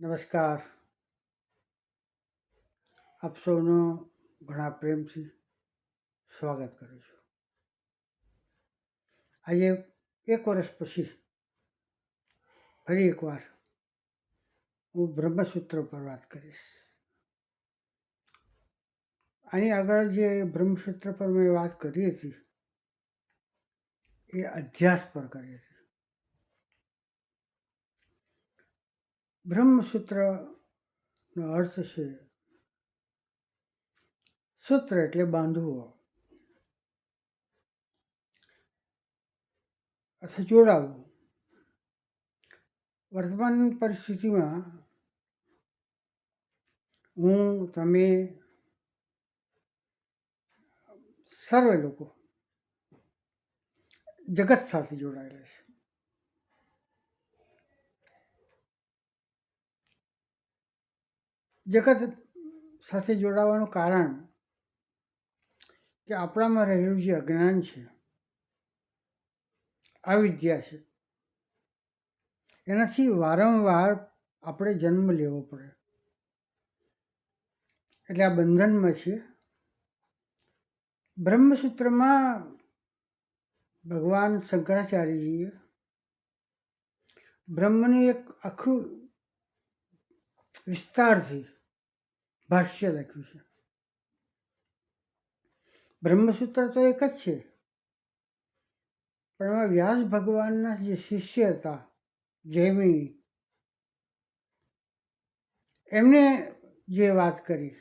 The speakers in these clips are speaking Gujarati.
નમસ્કાર. આપ સૌનો ઘણા પ્રેમથી સ્વાગત કરું છું. આજે એક વર્ષ પછી ફરી એકવાર હું બ્રહ્મસૂત્ર પર વાત કરીશ. આની આગળ જે બ્રહ્મસૂત્ર પર મેં વાત કરી હતી, એ અધ્યાસ પર કરી હતી. બ્રહ્મસૂત્રનો અર્થ છે સૂત્ર એટલે બાંધવો અથવા જોડાવવું વર્તમાન પરિસ્થિતિમાં હું તમે સર્વે લોકો જગત સાથે જોડાયેલા છે જગત સાથે જોડાવાનું કારણ કે આપણામાં રહેલું જે અજ્ઞાન છે, અવિદ્યા છે, એનાથી વારંવાર આપણે જન્મ લેવો પડે. એટલે આ બંધનમાં છે. બ્રહ્મસૂત્રમાં ભગવાન શંકરાચાર્યજીએ બ્રહ્મનું એક આખું વિસ્તારથી ભાષ્ય લખ્યું છે. બ્રહ્મસૂત્ર તો એક જ છે. પણ એમાં વ્યાસ ભગવાનના જે શિષ્ય હતા, જૈમિની, એમને જે વાત કરી,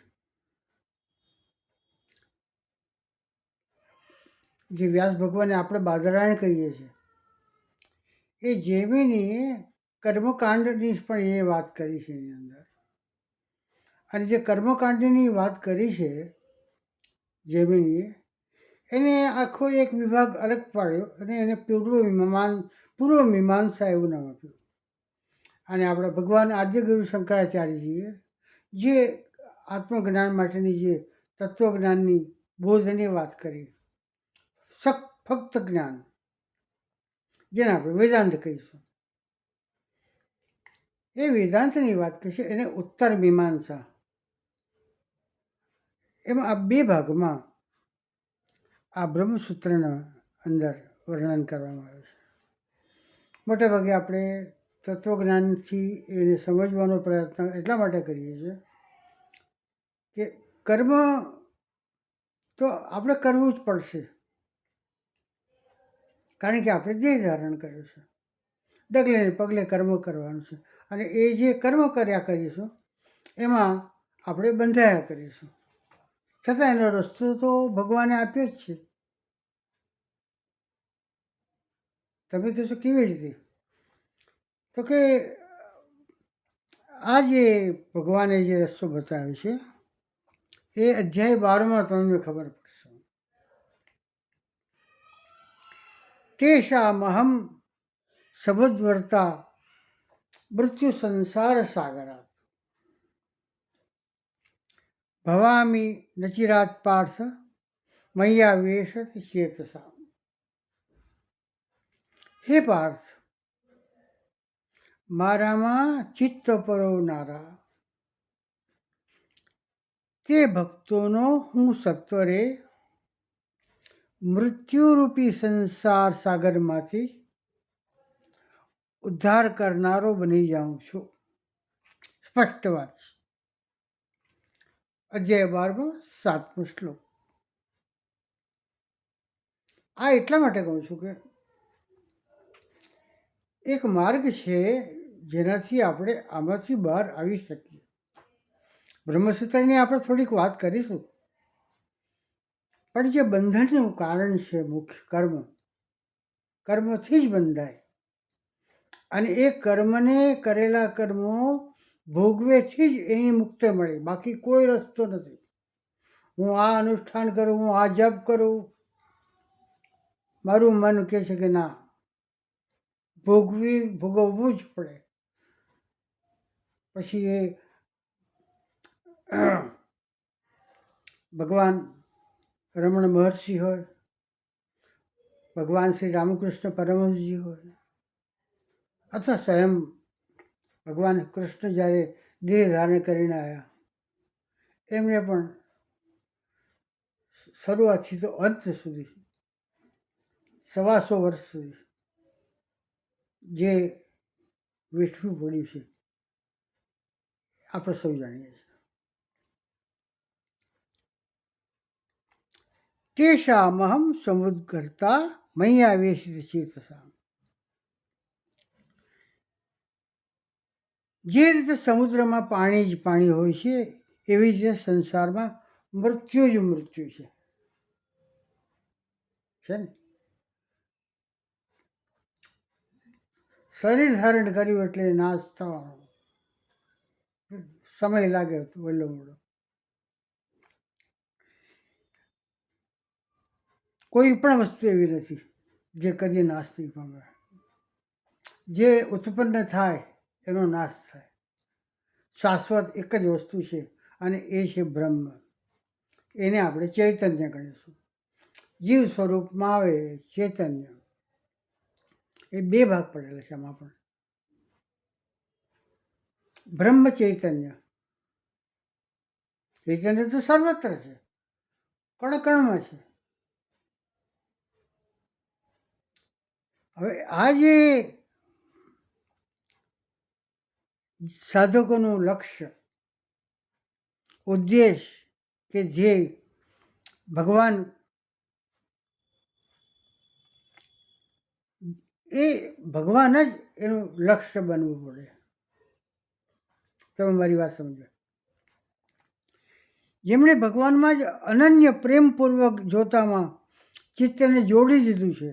જે વ્યાસ ભગવાને આપણે બાદરાયણ કહીએ છીએ, એ જૈમિનીએ કર્મકાંડની પણ એ વાત કરી છે એની અંદર. અને જે કર્મકાંડની વાત કરી છે, જૈમિનીએ, એને આખો એક વિભાગ અલગ પાડ્યો અને એને પૂર્વ મીમાંસ પૂર્વ મીમાંસા એવું નામ આપ્યું. અને આપણા ભગવાન આદ્યગુરુ શંકરાચાર્યજીએ જે આત્મજ્ઞાન માટેની જે તત્વજ્ઞાનની બોધની વાત કરી ફક્ત જ્ઞાન, જેને આપણે વેદાંત કહીશું. એ વેદાંતની વાત કહીશું એને ઉત્તર મીમાંસા. એમાં આ બે ભાગમાં આ બ્રહ્મસૂત્રના અંદર વર્ણન કરવામાં આવ્યું છે. મોટે ભાગે આપણે તત્વજ્ઞાનથી એને સમજવાનો પ્રયત્ન એટલા માટે કરીએ છીએ કે કર્મ તો આપણે કરવું જ પડશે. કારણ કે આપણે ધ્યેય ધારણ કર્યું છે. ડગલે પગલે કર્મ કરવાનું છે. અને એ જે કર્મ કર્યા કરીશું, એમાં આપણે બંધાયા કરીશું. છતાં એનો રસ્તો તો ભગવાને આપ્યો જ છે. તમે કહેશો કેવી રીતે? તો કે, આ જે ભગવાને જે રસ્તો બતાવ્યો છે, એ અધ્યાય બારમાં તમને ખબર પડશે. તેષામહમ સમુદ્વર્તા મૃત્યુ સંસાર સાગરાત. ભવામી નચિરાત પાર્થ મૈયા વેશત ચેતસા. હે પાર્થ, મારામાં ચિત્ત પરોવનારા, તે ભક્તોનો હું સત્વરે મૃત્યુરૂપી સંસાર સાગરમાંથી ઉદ્ધાર કરનારો બની જાઉં છું. સ્પષ્ટ વાત છે. અધ્યાય બારમાં, સાતમો શ્લોક. આ એટલા માટે કહું છું કે એક માર્ગ છે જેનાથી આપણે આમાંથી બહાર આવી શકીએ. બ્રહ્મસૂત્રની આપણે થોડીક વાત કરીશું. પણ જે બંધનનું કારણ છે મુખ્ય કર્મ, કર્મથી જ બંધાય. અને એ કર્મને કરેલા કર્મો ભોગવેથી જ એની મુક્તિ મળી. બાકી કોઈ રસ્તો નથી. હું આ અનુષ્ઠાન કરું, હું આ જપ કરું. મારું મન કહે છે કે ના, ભોગવી, ભોગવવું જ પડે. પછી એ, ભગવાન રમણ મહર્ષિ હોય, ભગવાન શ્રી રામકૃષ્ણ પરમહંસજી હોય, અથવા સ્વયં ભગવાન કૃષ્ણ જ્યારે દેહ ધારણ કરીને આવ્યા એમને પણ શરૂઆતથી તો અંત સુધી, સવાસો વર્ષ સુધી જે વેઠવું પડ્યું છે, આપણે સૌ જાણીએ છીએ. તેષામહમ સમુદ્ગર્તા મૈયાવેશિત ચેતસા જે રીતે સમુદ્રમાં પાણી જ પાણી હોય છે, એવી જ રીતે સંસારમાં મૃત્યુ જ મૃત્યુ છે. છે ને? શરીર ધારણ કર્યું એટલે નાશ થવાનો સમય લાગે વહેલો મોડો. કોઈ પણ વસ્તુ એવી નથી, જે કદી નાશ નહીં પામે જે ઉત્પન્ન થાય એનો નાશ થાય. શાશ્વત એક જ વસ્તુ છે અને એ છે બ્રહ્મ. એને આપણે ચૈતન્ય ગણીશું જીવ સ્વરૂપમાં આવે ચૈતન્ય. એ બે ભાગ પડેલા છે આમાં પણ. બ્રહ્મ ચૈતન્ય. ચૈતન્ય તો સર્વત્ર છે. કણકણમાં છે. હવે આ જે સાધકોનું લક્ષ્ય, ઉદ્દેશ કે જે ભગવાન એ ભગવાન જ એનું લક્ષ્ય બનવું પડે. તમે મારી વાત સમજો. જેમણે ભગવાનમાં જ અનન્ય પ્રેમપૂર્વક જોતામાં ચિત્તને જોડી દીધું છે,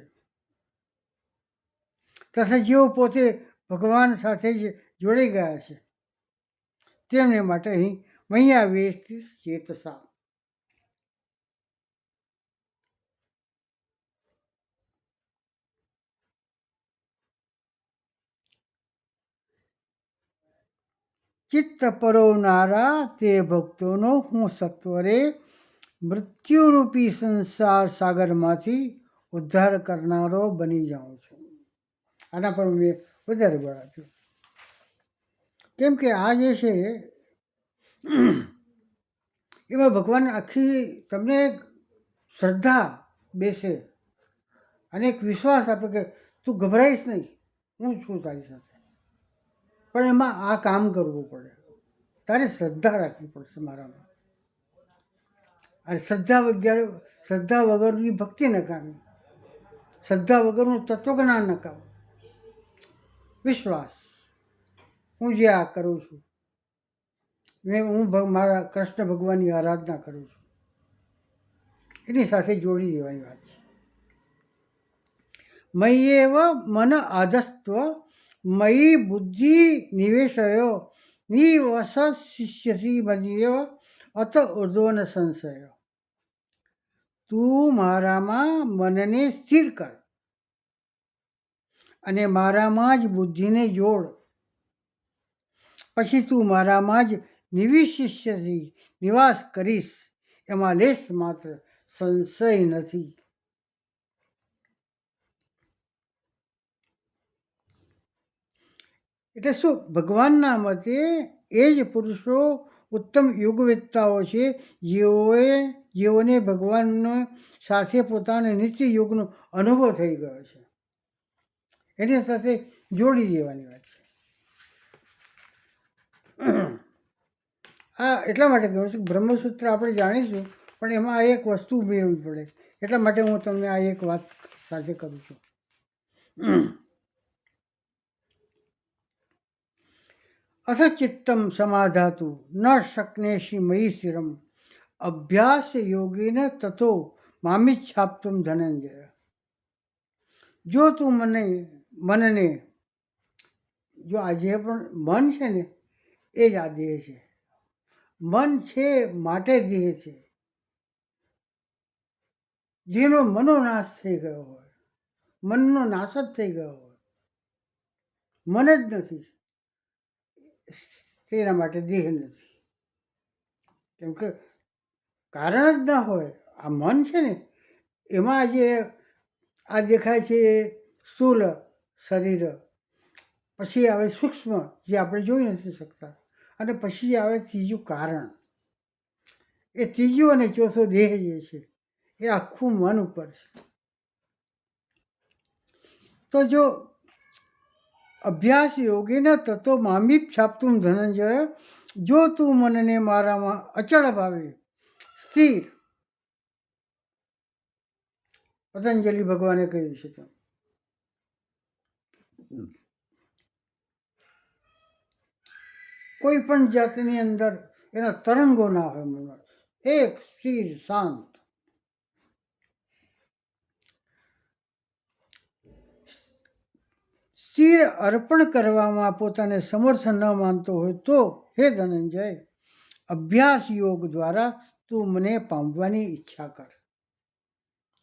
તથા જેઓ પોતે ભગવાન સાથે જ જોડાઈ ગયા છે. તેમને માટે અહીં મૈયા વેશથી ચેતસા ચિત્ત પરોવનારા તે ભક્તોનો હું સત્વરે મૃત્યુરૂપી સંસાર સાગરમાંથી ઉદ્ધાર કરનારો બની જાઉં છું. આના પર મેં વધારે બળ આપ્યું કેમ કે આ જે છે, એમાં ભગવાન આખી તમને એક શ્રદ્ધા બેસે અને એક વિશ્વાસ આપે કે તું ગભરાઈશ નહીં, હું છું તારી સાથે. પણ એમાં આ કામ કરવું પડે. તારે શ્રદ્ધા રાખવી પડશે મારામાં. અને શ્રદ્ધા વગર, શ્રદ્ધા વગરની ભક્તિ નકામી શ્રદ્ધા વગરનું તત્વજ્ઞાન નકામ વિશ્વાસ. હું જે આ કરું છું મેં હું મારા કૃષ્ણ ભગવાનની આરાધના કરું છું. એની સાથે જોડી દેવાની વાત છે. મય્યેવ મન આધસ્ત્વ, મયી બુદ્ધિ નિવેશયો, નિવસ શિષ્યસી મદિયવ અત ઉર્ધ્વન સંશયો. તું મારામાં મનને સ્થિર કર અને મારામાં જ બુદ્ધિને જોડ. પછી તું મારામાં જ નિવિશિષ્યથી નિવાસ કરીશ. એમાં લેશ માત્ર સંશય નથી. એટલે શું, ભગવાનના મતે એ જ પુરુષો ઉત્તમ યુગવેત્તાઓ છે? જેઓએ, જેઓને ભગવાનનો સાથે પોતાને નિત્ય યુગનો અનુભવ થઈ ગયો છે. એની સાથે જોડી દેવાની વાત છે. આ એટલા માટે કહું છું બ્રહ્મસૂત્ર આપણે જાણીશું, પણ એમાં એક વસ્તુ ઉમેરવી પડે. એટલા માટે હું તમને આ એક વાત સાથે કરું છું. અથ ચિત્તમ સમાધાતુ ન શકનેશી મયી શિરમ. અભ્યાસ યોગીને તતો મામિચ્છાપ્તુમ ધનંજય. જો તું મને, મનને, જો આજે પણ મન છે ને એ જ આ દેહ છે. મન છે માટે દેહ છે. જેનો મનોનાશ થઈ ગયો હોય, મનનો નાશ જ થઈ ગયો હોય, મન જ નથી. તેના માટે દેહ નથી. કેમ કે કારણ જ ના હોય, આ મન છે ને, એમાં જે આ દેખાય છે એ સ્થૂલ શરીર. પછી આવે સૂક્ષ્મ, જે આપણે જોઈ નથી શકતા. અને પછી આવે ત્રીજું કારણ. એ ત્રીજું અને ચોથો દેહ જે છે, એ આખું મન ઉપર છે. તો જો અભ્યાસ યોગીને તત્વ મામીપ છાપતું ધનંજય, જો તું મનને મારામાં અચળ ભાવે, સ્થિર. પતંજલિ ભગવાને કહ્યું છે તેમ. કોઈ પણ જાતની અંદર એના તરંગો ના હોય મનમાં. એક સ્થિર શાંત. સ્થિર અર્પણ કરવામાં પોતાને સમર્થ ન માનતો હોય તો હે ધનંજય, અભ્યાસ યોગ દ્વારા તું મને પામવાની ઈચ્છા કર.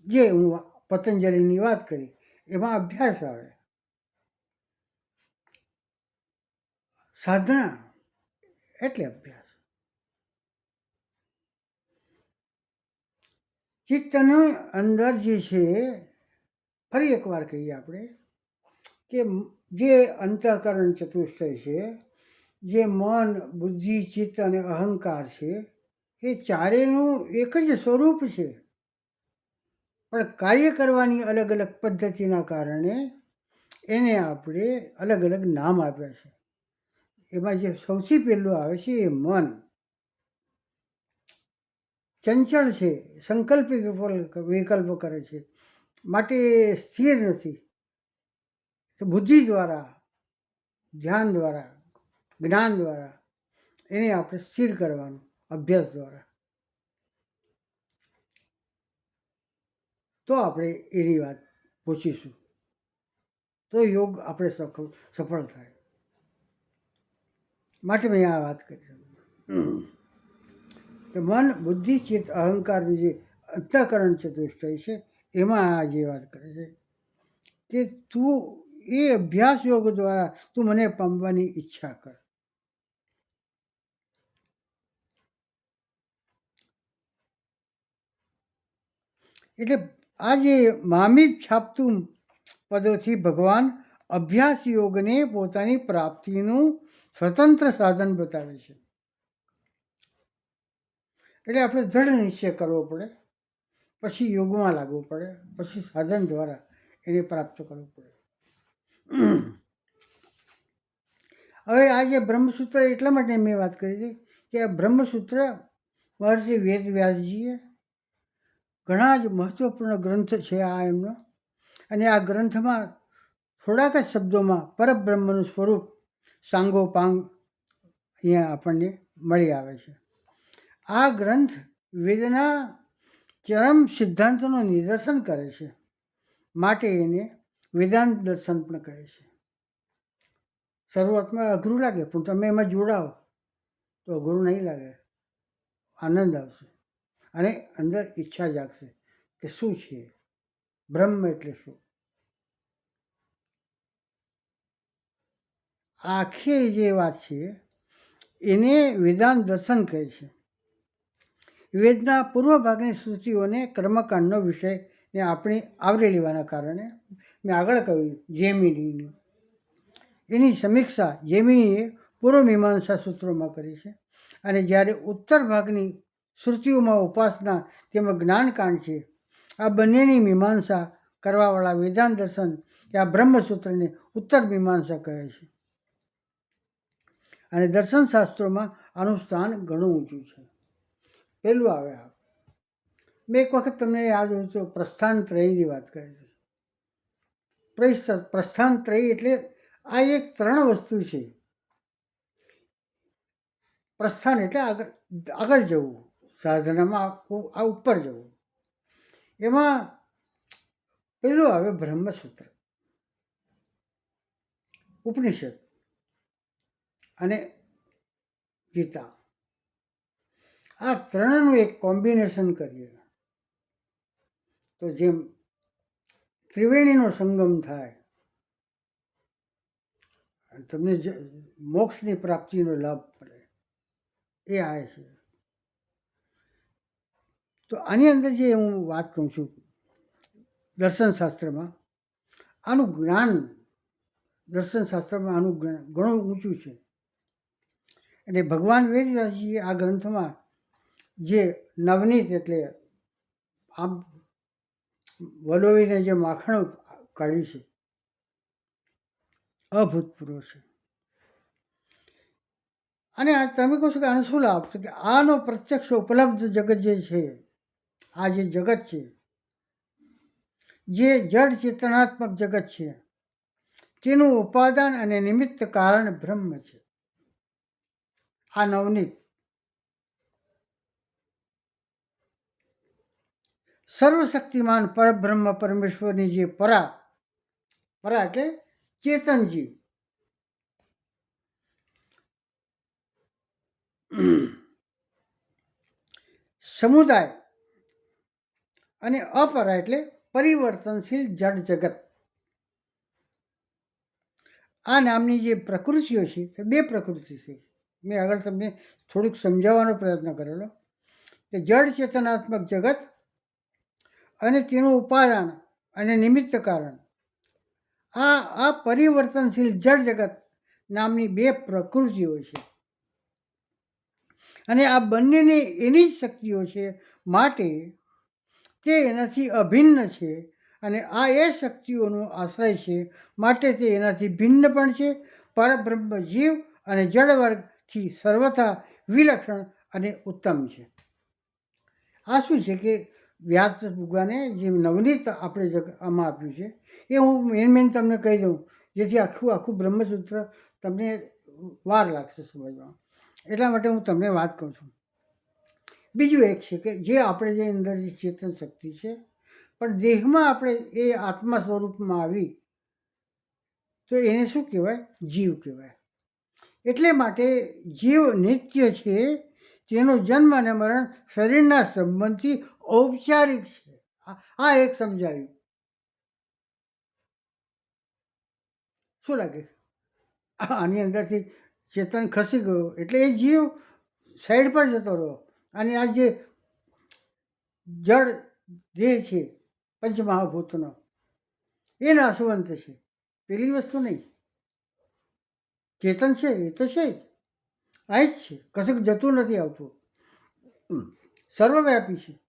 જે હું પતંજલિની વાત કરી, એમાં અભ્યાસ આવે. સાધના. એટલે અભ્યાસ. ચિત્તની અંદર જે છે, ફરી એકવાર કહીએ આપણે કે જે અંતઃકરણ ચતુષ્ટય છે, જે મન, બુદ્ધિ, ચિત્ત અને અહંકાર છે, એ ચારેનું એક જ સ્વરૂપ છે. પણ કાર્ય કરવાની અલગ અલગ પદ્ધતિના કારણે એને આપણે અલગ અલગ નામ આપ્યા છે. એમાં જે સૌથી પહેલું આવે છે એ મન. ચંચળ છે સંકલ્પિક વિકલ્પ કરે છે. માટે સ્થિર નથી. બુદ્ધિ દ્વારા, ધ્યાન દ્વારા, જ્ઞાન દ્વારા એને આપણે સ્થિર કરવાનું, અભ્યાસ દ્વારા. તો આપણે એની વાત પૂછીશું. તો યોગ આપણે સફળ સફળ થાય. માટે મેં આ વાત કરી તો મન બુદ્ધિ ચિત્ત અહંકારનું જે અંતઃકરણ ચતુષ્ટય છે એમાં આ જે વાત કરે છે કે તું એ અભ્યાસ યોગ દ્વારા તું મને પામવાની ઈચ્છા કર. એટલે આ જે મામિત છાપતું પદોથી ભગવાન અભ્યાસ યોગને પોતાની પ્રાપ્તિનું સ્વતંત્ર સાધન બતાવે છે. એટલે આપણે દ્રઢ નિશ્ચય કરવો પડે, પછી યોગમાં લાગવું પડે, પછી સાધન દ્વારા એને પ્રાપ્ત કરવું પડે. હવે આ જે બ્રહ્મસૂત્ર એટલા માટે મેં વાત કરી હતી કે આ બ્રહ્મસૂત્ર મહર્ષિ વેદ વ્યાસજીએ ઘણા જ મહત્વપૂર્ણ ગ્રંથ છે આ એમનો. અને આ ગ્રંથમાં થોડાક જ શબ્દોમાં પરબ્રહ્મનું સ્વરૂપ સાંગોપાંગ અહીંયા આપણને મળી આવે છે. આ ગ્રંથ વેદના ચરમ સિદ્ધાંતોનું નિદર્શન કરે છે માટે એને વેદાંત દર્શન પણ કહે છે. શરૂઆતમાં અઘરું લાગે, પણ તમે એમાં જોડાઓ તો અઘરું નહીં લાગે. આનંદ આવશે અને અંદર ઈચ્છા જાગશે કે શું છે? બ્રહ્મ એટલે શું? આખી જે વાત છે, એને વેદાંત દર્શન કહે છે. વેદના પૂર્વ ભાગની શ્રુતિઓને કર્મકાંડનો વિષય ને આપણે આવરી લેવાના કારણે મેં આગળ કહ્યું, જેમિનીની. એની સમીક્ષા જેમિનીએ પૂર્વ મીમાંસા સૂત્રોમાં કરી છે અને જ્યારે ઉત્તર ભાગની શ્રુતિઓમાં ઉપાસના તેમજ જ્ઞાનકાંડ છે, આ બંનેની મીમાંસા કરવાવાળા વેદાંત દર્શન આ બ્રહ્મસૂત્રને ઉત્તર મીમાંસા કહે છે. અને દર્શન શાસ્ત્રોમાં આનું સ્થાન ઘણું ઊંચું છે. પહેલું આવે આ. મેં એક વખત તમને યાદ હોય તો પ્રસ્થાન ત્રયની વાત કરી હતી. પ્રસ્થાન ત્રય એટલે આ એક ત્રણ વસ્તુ છે. પ્રસ્થાન એટલે આગળ આગળ જવું. સાધનામાં આ ઉપર જવું. એમાં પહેલું આવે બ્રહ્મસૂત્ર. ઉપનિષદ. અને ગીતા. આ ત્રણનું એક કોમ્બિનેશન કરીએ. તો જેમ ત્રિવેણીનો સંગમ થાય તમને મોક્ષની પ્રાપ્તિનો લાભ મળે, એ આવે છે. તો આની અંદર જે હું વાત કહું છું, દર્શનશાસ્ત્રમાં, આનું જ્ઞાન, દર્શનશાસ્ત્રમાં આનું ઘણું ઊંચું છે. એટલે ભગવાન વેદવ્યાસજીએ આ ગ્રંથમાં જે નવનીત એટલે આમ વલોવીને જે માખણ કાઢ્યું છે, અભૂતપૂર્વ છે. અને તમે કહો છો કે આનો શું લાભ? કે આનો પ્રત્યક્ષ ઉપલબ્ધ જગત જે છે, આ જે જગત છે, જે જડ ચેતનાત્મક જગત છે, તેનું ઉપાદાન અને નિમિત્ત કારણ બ્રહ્મ છે. આ નવનીત. સર્વશક્તિમાન પરબ્રહ્મ પરમેશ્વરની જે પરા પરા એટલે ચેતનજી. સમુદાય અને અપરા એટલે પરિવર્તનશીલ જડ જગત. આ નામની જે પ્રકૃતિઓ છે, તે બે પ્રકૃતિ છે. મેં આગળ તમને થોડુંક સમજાવવાનો પ્રયત્ન કરેલો કે જળ ચેતનાત્મક જગત અને તેનું ઉપાદાન અને નિમિત્ત કારણ. આ અપરિવર્તનશીલ જળ જગત નામની બે પ્રકૃતિઓ છે. અને આ બંનેની એની જ શક્તિઓ છે માટે તે એનાથી અભિન્ન છે અને આ એ શક્તિઓનો આશ્રય છે માટે તે એનાથી ભિન્ન પણ છે. પરબ્રહ્મ જીવ અને જળ વર્ગથી સર્વથા વિલક્ષણ અને ઉત્તમ છે. આ શું છે કે વ્યાસ ભગવાને જે નવનીત આપણે જગ આમાં આપ્યું છે, એ હું મેન મેન તમને કહી દઉં, જેથી આખું આખું બ્રહ્મસૂત્ર તમને વાર લાગશે સમજવામાં. એટલા માટે હું તમને વાત કહું છું. બીજું એક છે કે જે આપણે જે અંદર જે ચેતન શક્તિ છે, પણ દેહમાં આપણે એ આત્મા સ્વરૂપમાં આવી, તો એને શું કહેવાય? જીવ કહેવાય. એટલે માટે જીવ નિત્ય છે તેનો જન્મ અને મરણ શરીરના સંબંધથી ઔપચારિક છે. આ- એક સમજાયું. શું લાગે? આની અંદરથી ચેતન ખસી ગયો. એટલે એ જીવ સાઈડ પર જતો રહ્યો. અને આ જે જળ દેહ છે, પંચમહાભૂતનો એ નાશવંત છે. પેલી વસ્તુ નહીં. ચેતન છે? એ તો છે જ. આ જ છે. કશુંક જતું નથી આવતું. સર્વવ્યાપી છે.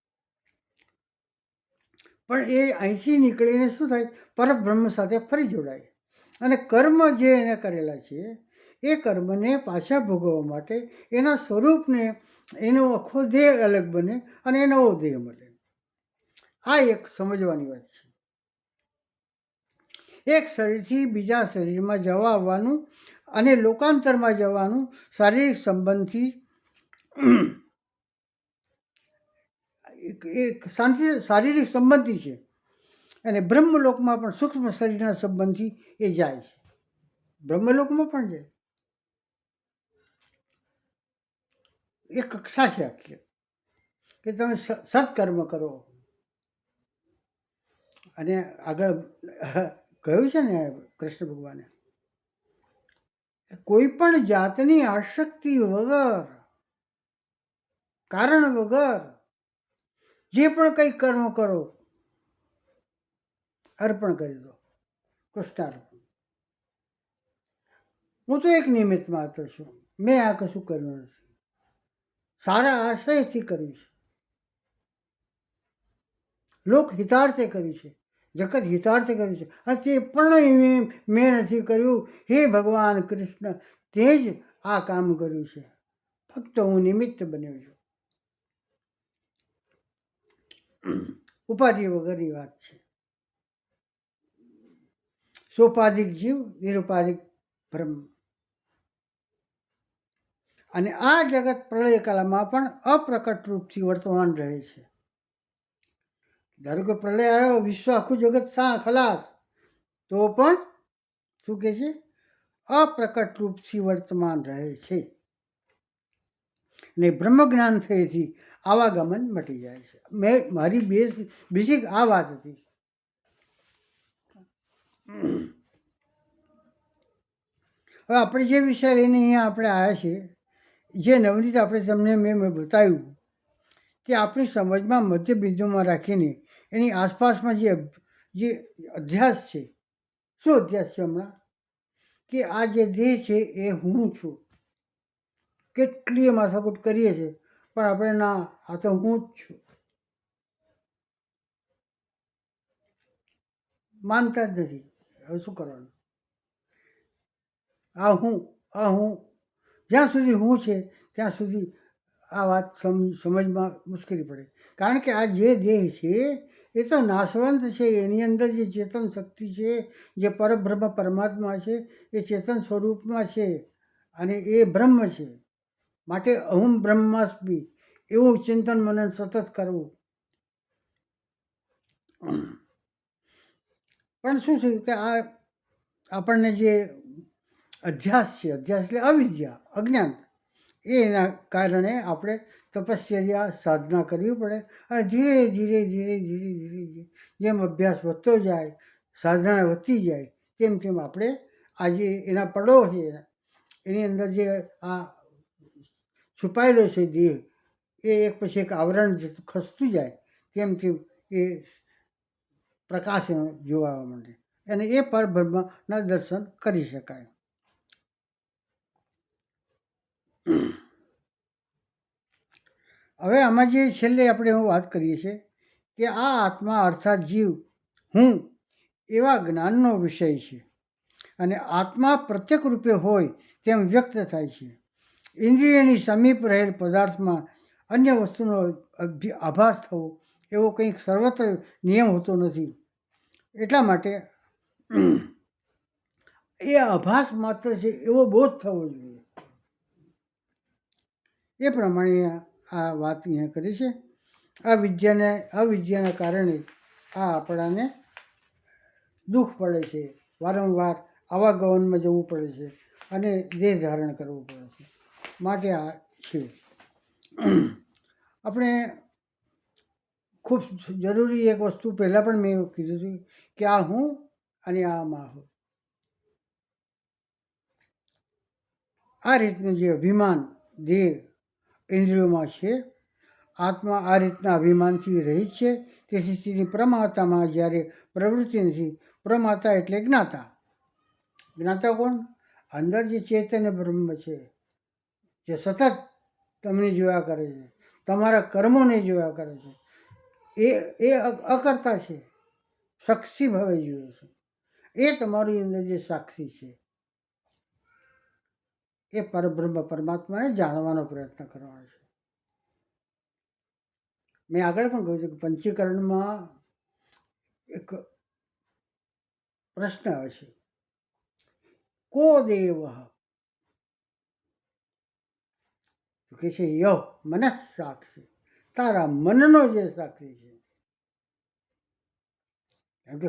પણ એ અહીંથી નીકળીને શું થાય? પરબ્રહ્મ સાથે ફરી જોડાય. અને કર્મ જે એને કરેલા છે એ કર્મને પાછા ભોગવવા માટે એના સ્વરૂપને એનો આખો દેહ અલગ બને અને એ નવો દેહ મળે. આ એક સમજવાની વાત છે. એક શરીરથી બીજા શરીરમાં જવા આવવાનું અને લોકાંતરમાં જવાનું શારીરિક સંબંધથી એક શાંતિ, શારીરિક સંબંધી છે. અને બ્રહ્મલોકમાં પણ સૂક્ષ્મ શરીરના સંબંધથી એ જાય છે. બ્રહ્મલોકમાં પણ જાય. એ કક્ષા છે આખી. કે તમે સત્કર્મ કરો. અને આગળ કહ્યું છે ને કૃષ્ણ ભગવાને? કોઈ પણ જાતની આસક્તિ વગર, કારણ વગર, જે પણ કંઈ કર્મ કરો, અર્પણ કરી દો કૃષ્ણાર્પણ હું તો એક નિમિત્ત માત્ર છું. મેં આ કશું કર્યું નથી. સારા આશયથી કર્યું છે. લોક હિતાર્થે કર્યું છે. જગત હિતાર્થ કર્યું છે. અને તે પણ મેં- નથી કર્યું. હે ભગવાન કૃષ્ણ, તે જ આ કામ કર્યું છે. ફક્ત હું નિમિત્ત બન્યો છું. ઉપાધિ વગરની વાત છે. સોપાધિક જીવ, નિરુપાધિક બ્રહ્મ. અને આ જગત પ્રલયકાળમાં પણ અપ્રકટ રૂપથી વર્તમાન રહે છે. ધારો કે પ્રલય આવ્યો, વિશ્વ આખું જગત સા ખલાસ. તો પણ શું કહે છે? અપ્રકટ રૂપથી વર્તમાન રહે છે. ને બ્રહ્મ જ્ઞાન થયેથી આવાગમન મટી જાય છે. મેં મારી બે બીજી આ વાત હતી. હવે આપણે જે વિષય લઈને અહીંયા આપણે આવ્યા છીએ, જે નવનીત આપણે તમને મેં બતાવ્યું કે આપણી સમજમાં મધ્યબિંદુમાં રાખીને એની આસપાસમાં જે જે અધ્યાસ છે, શું અધ્યાસ છે હમણાં? કે આ જે દેહ છે એ હું છું. કેટલીય માથાકૂટ કરીએ છીએ, પણ આપણે ના, આ તો હું જ છું. માનતા જ નથી. હવે શું કરવાનું? આ હું આ હું, જ્યાં સુધી હું છે, ત્યાં સુધી આ વાત સમ સમજમાં મુશ્કેલી પડે. કારણ કે આ જે દેહ છે એ તો નાશવંત છે, એની અંદર જે ચેતન શક્તિ છે, જે પરબ્રહ્મ પરમાત્મા છે, એ ચેતન સ્વરૂપમાં છે અને એ બ્રહ્મ છે. માટે અહમ બ્રહ્માસ્મી, એવું ચિંતન મનન સતત કરવું. પણ શું થયું કે આ આપણને જે અધ્યાસ છે, અધ્યાસ એટલે અવિદ્યા, અજ્ઞાન એના કારણે આપણે તપશ્ચર્યા સાધના કરવી પડે. અને ધીરે ધીરે ધીરે ધીરે ધીરે ધીરે જેમ અભ્યાસ વધતો જાય, સાધના વધતી જાય, તેમ તેમ આપણે આજે એના પડો છે એની અંદર જે આ છુપાયેલો છે દેહ, એ એક પછી એક આવરણ ખસતું જાય, તેમ તેમ એ પ્રકાશ જોવા માંડે અને એ પરબ્રહ્મના દર્શન કરી શકાય. હવે આમાં જે છેલ્લે આપણે હું વાત કરીએ છીએ કે આ આત્મા અર્થાત જીવ, હું, એવા જ્ઞાનનો વિષય છે. અને આત્મા પ્રત્યેક રૂપે હોય તેમ વ્યક્ત થાય છે. ઇન્દ્રિયની સમીપ રહેલ પદાર્થમાં અન્ય વસ્તુનો આભાસ થવો એવો કંઈક સર્વત્ર નિયમ હોતો નથી. એટલા માટે એ આભાસ માત્ર છે એવો બોધ થવો જોઈએ. એ પ્રમાણે આ વાત અહીંયા કરી છે. આ વિદ્યાને અવિદ્યાના કારણે આ આપણાને દુઃખ પડે છે. વારંવાર આવાગમનમાં જવું પડે છે અને દેહ ધારણ કરવું પડે છે. માટે આ છે. આપણે ખૂબ જરૂરી એક વસ્તુ પહેલાં પણ મેં કીધું હતું કે આ હું અને આ મા હું. આ રીતનું જે અભિમાન, દેહ ઇન્દ્રિયોમાં છે. આત્મા આ રીતના અભિમાનથી રહી છે. તેથી તેની પ્રમાતામાં જ્યારે પ્રવૃત્તિ નથી, પ્રમાતા એટલે જ્ઞાતા. જ્ઞાતા કોણ? અંદર જે ચૈતન્ય બ્રહ્મ છે, જે સતત તમને જોયા કરે છે, તમારા કર્મોને જોયા કરે છે, એ એ અકર્તા છે, સાક્ષી ભાવે જોયે છે. એ તમારી અંદર જે સાક્ષી છે. એ પરબ્રહ્મ પરમાત્માને જાણવાનો પ્રયત્ન કરવાનો છે. મેં આગળ પણ કહ્યું છે કે પંચીકરણમાં એક પ્રશ્ન આવે છે. કો દેવ? કે છે યો મને સાક્ષી. તારા મનનો જે સાક્ષી છે. કેમ કે,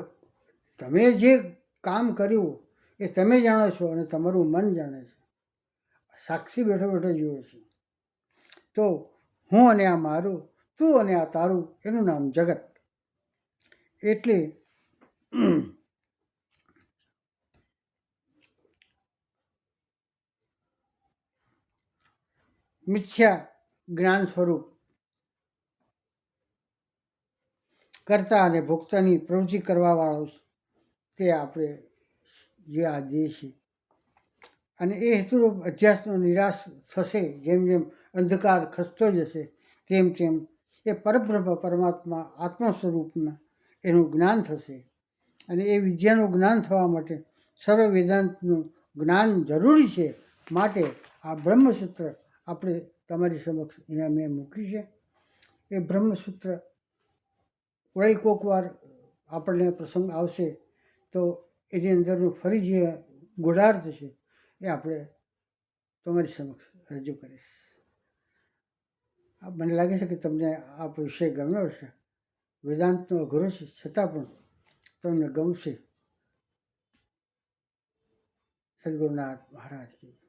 તમે જે કામ કર્યું એ તમે જાણો છો અને તમારું મન જાણે છે. સાક્ષી બેઠો બેઠો જુએ છે. તો હું અને આ મારું, તું અને આ તારું, એનું નામ જગત. એટલે મિથ્યા જ્ઞાન સ્વરૂપ કરતા અને ભોગતાની પ્રવૃત્તિ કરવાવાળો તે આપણે જે આ દેહ છે અને એ હેતુરૂપ અધ્યાસનો નિરાશ થશે, જેમ જેમ અંધકાર ખસતો જશે, તેમ તેમ એ પરબ્રહ્મ પરમાત્મા આત્મ સ્વરૂપમાં એનું જ્ઞાન થશે. અને એ વિદ્યાનું જ્ઞાન થવા માટે સર્વ વેદાંતનું જ્ઞાન જરૂરી છે માટે આ બ્રહ્મસૂત્ર આપણે તમારી સમક્ષ અહીંયા મેં મૂક્યું છે. એ બ્રહ્મસૂત્ર વળી કોક વાર આપણને પ્રસંગ આવશે તો એની અંદરનું ફરી જે ગોળાર્થ છે એ આપણે તમારી સમક્ષ રજૂ કરીશ. મને લાગે છે કે તમને આ વિષય ગમ્યો હશે. વેદાંતનો અઘરો છે, છતાં પણ તમને ગમશે. સદગુરુનાથ મહારાજ કી.